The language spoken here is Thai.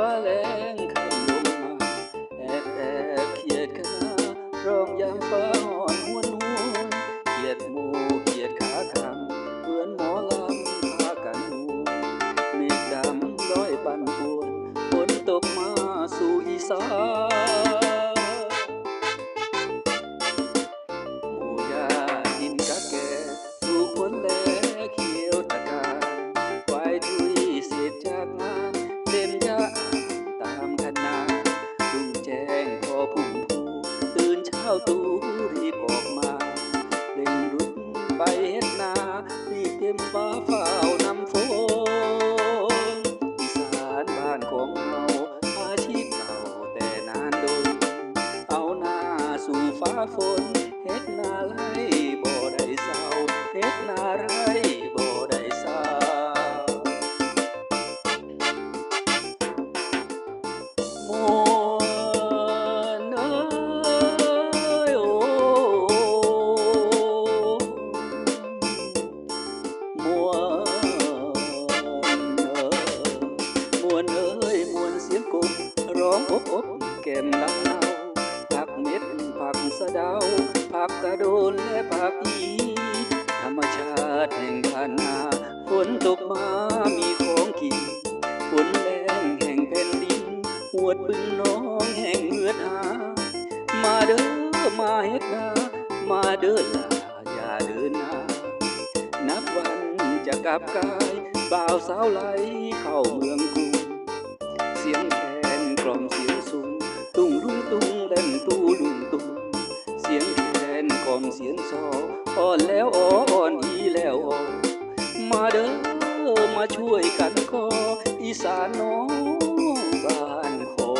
ฟ้าแรงขันลงมาแอบแอบเขียดคณร้องยามฟ้าหอนหวนหวนเขียดหมูเขียดขาขัเหมือหมอลำพากันหวมฆดำลอยปั่นป่วนฝนตกมาสู่อีสานาตูรีบออกมาเล่งรุดไปเฮ็ดนารีบเต็มฟ้าฝ้านำฝนอีสานบ้านของเราอาชีพเราแต่นานโดน เอาหน้าสู่ฟ้าฝนเฮ็ดนาไรบ่ได้เศร้าเฮ็ดนาไร ยมวนเสียงกบร้องอบอบแก้มลำเนาผักเม็ดผักสะเดาผักกระโดนและผักอีธรรมชาติแห่งพันนาฝนตกมามีของกินฝนแรงแห่งแผ่นดินหวดบึงน้องแห่งเมือดหามาเด้อมาเฮ็ดนามาเด้อลาอย่าเดินนานับวันจะกลับกายบ่าวสาวไหลเข้าเมืองกรุง สียงแคนกล่อมเสียงสูงตุ้งลุงตุ้งเล่นตู้ลุงตุ้งเสียงแคนกล่อมเสียงซออ่อนแล้วอ่อนอีแล้วอ่อมาเด้อมาช่วยกันก็อีสานน้องบ้านขอ